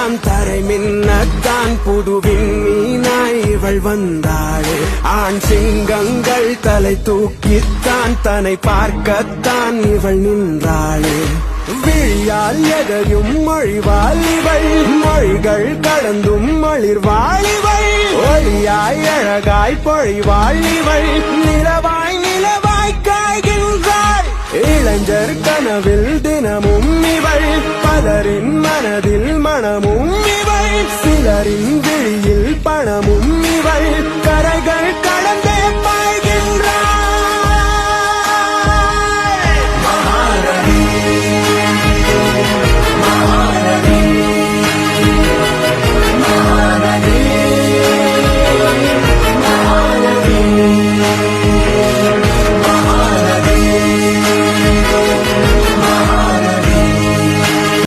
மின்னத்தான் தரை மின்னத்தான் புதுவின் மீனாய் இவள் வந்தாளே. ஆண் சிங்கங்கள் தலை தூக்கித்தான் தன்னை பார்க்கத்தான் இவள் நின்றாளே. விழியால் எதையும் மொழிவாள் இவள் மொழிகள் கடந்தும் மொழிர்வாள் இவள். ஒளியாய் அழகாய் பொழிவாள் இவள் நிலவாய் நிலவாய் காய்கின்றாள். இளைஞர் கனவில் தினமும் இவள் பலரின் மனதில் கணமும் இவை. சிலரின் விழியில் பணமும் இவை. கரைகள் கடந்தே பாய்கின்றார்